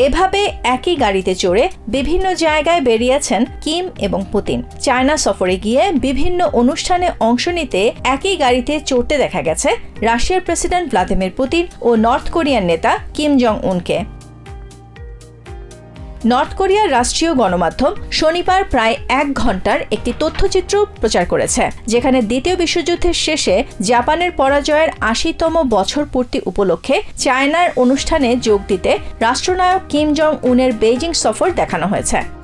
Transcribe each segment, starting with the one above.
এভাবে একই গাড়িতে চড়ে বিভিন্ন জায়গায় বেরিয়েছেন কিম এবং পুতিন। চায়না সফরে গিয়ে বিভিন্ন অনুষ্ঠানে অংশ নিতে একই গাড়িতে চড়তে দেখা গেছে রাশিয়ার প্রেসিডেন্ট ভ্লাদিমির পুতিন ও নর্থ কোরিয়ার নেতা কিম জং উনকে নর্থ কোরিয়ার রাষ্ট্রীয় গণমাধ্যম শনিবার প্রায় এক ঘণ্টার একটি তথ্যচিত্র প্রচার করেছে, যেখানে দ্বিতীয় বিশ্বযুদ্ধের শেষে জাপানের পরাজয়ের আশিতম বছর পূর্তি উপলক্ষে চায়নার অনুষ্ঠানে যোগ দিতে রাষ্ট্রনায়ক কিম জং উনের বেইজিং সফর দেখানো হয়েছে।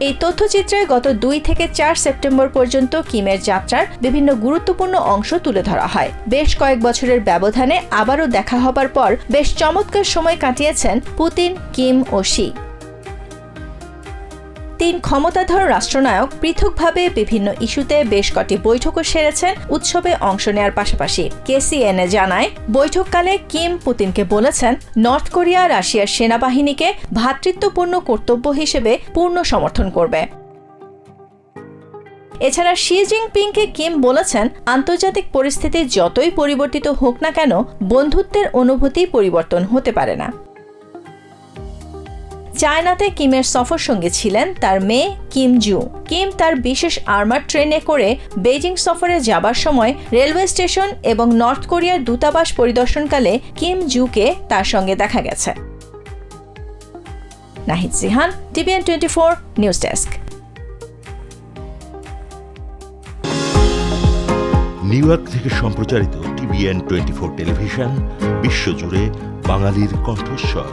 এই তথ্যচিত্রে গত দুই থেকে চার সেপ্টেম্বর পর্যন্ত কিমের যাত্রার বিভিন্ন গুরুত্বপূর্ণ অংশ তুলে ধরা হয়। বেশ কয়েক বছরের ব্যবধানে আবারও দেখা হবার পর বেশ চমৎকার সময় কাটিয়েছেন পুতিন, কিম ও শি। তিন ক্ষমতাধর রাষ্ট্রনায়ক পৃথকভাবে বিভিন্ন ইস্যুতে বেশ কটি বৈঠকও সেরেছেন, উৎসবে অংশ নেওয়ার পাশাপাশি। কেসিএনএ জানায়, বৈঠককালে কিম পুতিনকে বলেছেন, নর্থ কোরিয়া রাশিয়ার সেনাবাহিনীকে ভ্রাতৃত্বপূর্ণ কর্তব্য হিসেবে পূর্ণ সমর্থন করবে। এছাড়া শি জিনপিংকে কিম বলেছেন, আন্তর্জাতিক পরিস্থিতি যতই পরিবর্তিত হোক না কেন, বন্ধুত্বের অনুভূতি পরিবর্তন হতে পারে না। চায়নাতে কিমের সফর সঙ্গে ছিলেন তার মেয়ে কিম জু। কিম তার বিশেষ আর্মার ট্রেনে করে বেজিং সফরে যাবার সময় রেলওয়ে স্টেশন এবং নর্থ কোরিয়ার দূতাবাস পরিদর্শনকালে কিম জুকে তার সঙ্গে দেখা গেছে। Nahid Sihan, TVN twenty four news desk. New York থেকে সম্প্রচারিত টিভিএন টোয়েন্টি ফোর টেলিভিশন, বিশ্বজুড়ে বাঙালির কণ্ঠস্বর।